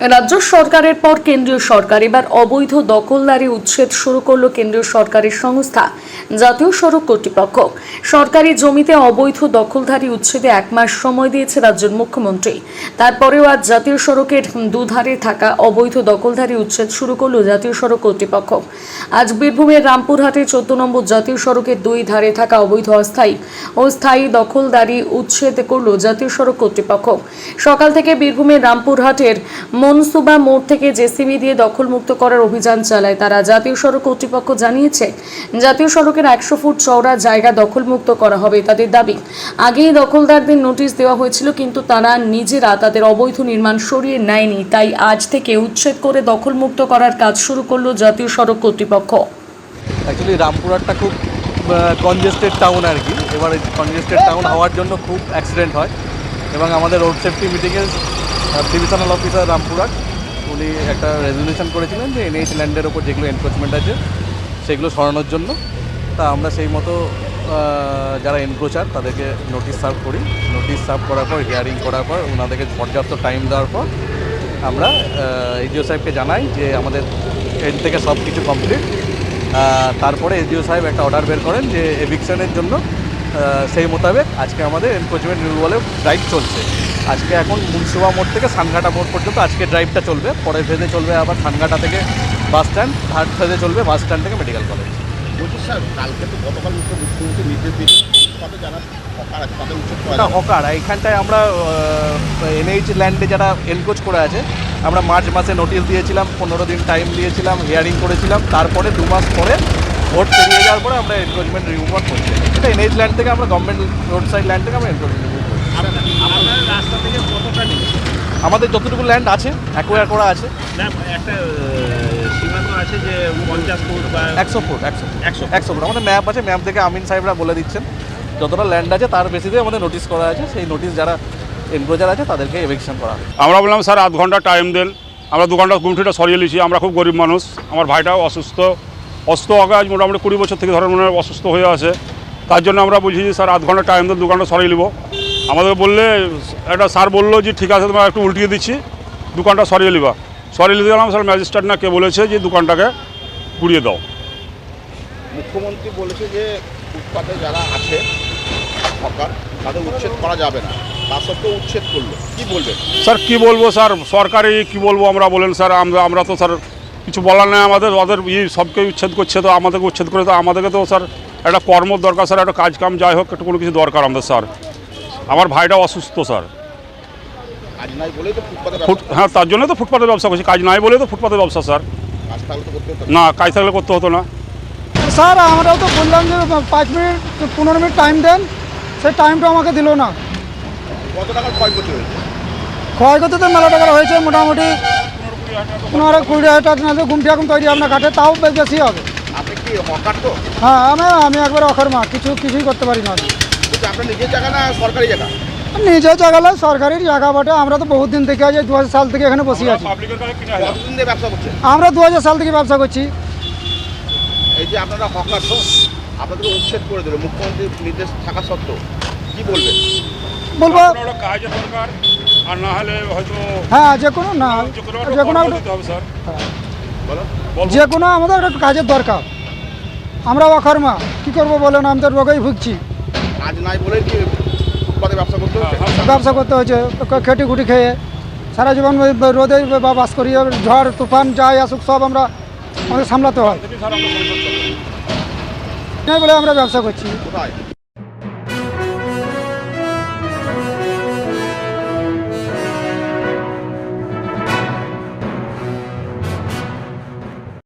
রাজ্য সরকারের পর কেন্দ্রীয় সরকার। এবার অবৈধ দখলদারি উচ্ছেদ শুরু করল কেন্দ্রীয় সরকারের সংস্থা, জাতীয় সড়ক কর্তৃপক্ষ। সরকারি জমিতে অবৈধ দখলদারি উচ্ছেদে এক মাস সময় দিয়েছে রাজ্যের মুখ্যমন্ত্রী। তারপরেও আজ জাতীয় সড়কের দুধারে থাকা অবৈধ দখলদারি উচ্ছেদ শুরু করল জাতীয় সড়ক কর্তৃপক্ষ। আজ বীরভূমের রামপুরহাটে চোদ্দ নম্বর জাতীয় সড়কের দুই ধারে থাকা অবৈধ অস্থায়ী ও স্থায়ী দখলদারি উচ্ছেদ করল জাতীয় সড়ক কর্তৃপক্ষ। সকাল থেকে বীরভূমের রামপুরহাটের মনসুবা মোড় থেকে জেসিবি দিয়ে দখলমুক্ত করার অভিযান চালায় তারা। জাতীয় সড়ক কর্তৃপক্ষ জানিয়েছে, জাতীয় সড়কের একশো ফুট চওড়া জায়গা দখলমুক্ত করা হবে তাদের দাবি। আগেই দখলদারদের নোটিশ দেওয়া হয়েছিল, কিন্তু তারা নিজেরা তাদের অবৈধ নির্মাণ সরিয়ে নেয়নি। তাই আজ থেকে উচ্ছেদ করে দখলমুক্ত করার কাজ শুরু করল জাতীয় সড়ক কর্তৃপক্ষ। অ্যাকচুয়ালি রামপুরহাটটা খুব কনজেস্টেড টাউন আর কি। এবার কনজেস্টেড টাউন হওয়ার জন্য খুব অ্যাক্সিডেন্ট হয়। এবং আমাদের রোড সেফটি মিটিংয়ে ডিভিশনাল অফিসার রামপুরহাট, উনি একটা রেজলিউশন করেছিলেন যে এনএইচ ল্যান্ডের ওপর যেগুলো এনক্রোচমেন্ট আছে, সেগুলো সরানোর জন্য। তা আমরা সেই মতো যারা এনক্রোচার তাদেরকে নোটিশ সার্ভ করি। নোটিশ সার্ভ করার পর হিয়ারিং করার পর, ওনাদেরকে পর্যাপ্ত টাইম দেওয়ার পর, আমরা এসডিও সাহেবকে জানাই যে আমাদের এন্ড থেকে সব কিছু কমপ্লিট তারপরে এসডিও সাহেব একটা অর্ডার বের করেন যে এভিকশনের জন্য সেই মোতাবেক আজকে আমাদের এনক্রোচমেন্ট রিমুভালের ড্রাইভ চলছে। আজকে এখন মুন্সিবা মোড় থেকে সানঘাটা মোড় পর্যন্ত আজকে ড্রাইভটা চলবে। পরের ফেজে চলবে আবার সানঘাটা থেকে বাস স্ট্যান্ড থার্ড ফেজে চলবে বাস স্ট্যান্ড থেকে মেডিকেল কলেজ বলছি স্যার কালকে তো গতকাল মুখ্যমন্ত্রী নির্দেশ কত হকার। হকার। এইখানটায় আমরা এনএইচ ল্যান্ডে যারা এনকোচ করে আছে আমরা মার্চ মাসে নোটিশ দিয়েছিলাম পনেরো দিন টাইম দিয়েছিলাম হিয়ারিং করেছিলাম। তারপরে দু মাস পরে ভোট পেরিয়ে যাওয়ার পরে আমরা এনক্রোচমেন্ট রিমুভ করছি। এটা এনএইচ ল্যান্ড থেকে আমরা গভর্নমেন্ট রোড সাইড ল্যান্ড থেকে আমরা এনক্রোচমেন্ট রিমুভ করছি। রাস্তা থেকে কতটা নেই আমাদের যতটুকু ল্যান্ড আছে অ্যাকোয়ার করা আছে। না একটা সীমান্ত আছে যে পঞ্চাশ ফুট বা একশো ফুট একশো একশো একশো ফুট। আমাদের ম্যাপ আছে ম্যাপ থেকে আমিন সাহেবরা বলে দিচ্ছেন। যতটা ল্যান্ড আছে তার বেসিসে আমাদের নোটিশ করা আছে। সেই নোটিশ যারা এনক্রোচার আছে তাদেরকে এভিকশন করা আমরা বললাম স্যার আধ ঘণ্টা টাইম দেন। আমরা দু ঘণ্টা গুমটিটা সরিয়ে নিয়েছি। আমরা খুব গরিব মানুষ। আমার ভাইটাও অসুস্থ। অসুস্থ হবে আজ মোটামুটি কুড়ি বছর থেকে ধরেন মনে অসুস্থ হয়ে আছে। তার জন্য আমরা বলছি যে স্যার আধ ঘণ্টা টাইম দেন দু ঘণ্টা সরিয়ে নিব। আমাদের বললে একটা স্যার বলল যে ঠিক আছে তোমার একটু উল্টিয়ে দিচ্ছি। দোকানটা সরিয়ে নিবা। সরিয়ে নিতে গেলাম স্যার ম্যাজিস্ট্রেট না কে বলেছে যে দোকানটাকে গুড়িয়ে দাও। মুখ্যমন্ত্রী বলেছে যে ফুটপাতে যারা আছে হকার তাদের উচ্ছেদ করা যাবে না। তা সত্ত্বেও উচ্ছেদ করল। কি বলবেন? স্যার কি বলব স্যার? সরকারি কি বলব আমরা বলেন স্যার? আমরা আমরা তো স্যার কিছু বলার নেই আমাদের। ওদের ই সবকে উচ্ছেদ করছে তো আমাদেরকে উচ্ছেদ করে তো আমাদেরকে তো স্যার একটা কর্ম দরকার স্যার। একটা কাজ কাম যাই হোক একটু কোনো কিছু দরকার আমাদের স্যার। আমার ভাইটা অসুস্থ স্যার। কাজ নাই বলেই তো ফুটপাতে ফুট হ্যাঁ তার জন্য তো ফুটপাতের ব্যবসা করছি। কাজ নাই বলে তো ফুটপাতের ব্যবসা স্যার। না কাজ থাকলে করতে হতো না। স্যার আমরাও তো বললাম যে পাঁচ মিনিট পনেরো মিনিট টাইম দেন। সেই টাইমটা আমাকে দিল না। কত টাকার ক্ষয়ক্ষতি হয়েছে? ক্ষয়ক্ষতি তো মেলা টাকার হয়েছে মোটামুটি পনেরো কুড়ি হাজার টাকা না গুমটি এখন তৈরি আপনার কাটে তাও বেশ বেশি হবে। আপনি কি হকার তো? হ্যাঁ আমি আমি একবার অখর মা কিছু কিছুই করতে পারি না। আপনার নিজের জায়গা না সরকারি জায়গা? নিজের জায়গালে সরকারি জায়গা বটে। আমরা তো বহুত দিন থেকে আছি দু হাজার সাল থেকে এখানে বসে আছি। কতদিন দিয়ে ব্যবসা করছেন? আমরা দু হাজার সাল থেকে ব্যবসা করছি। এই যে আপনারা হকার তো আপনাদের উচ্ছেদ করে দিল মুখ্যমন্ত্রীর নির্দেশ থাকা সত্ত্বেও। কি বলবেন? বলব কাজের দরকার আর না হলে হয়তো হ্যাঁ যে কোনো না যে কোনো যে কোনো আমাদের একটা কাজের দরকার। আমরা অকর্মা কী করব বলেন? আমি তো রোগেই ভুগছি। নাই বলে কি ফুটপাতে ব্যবসা করতে হচ্ছে? ব্যবসা করতে হয়েছে খেটে খুটি খেয়ে। সারা জীবন রোদে বা বাস করি ঝড় তুফান যাই আসুক সব আমরা আমাদের সামলাতে হয়। নাই এই বলে আমরা ব্যবসা করছি। কোথায়?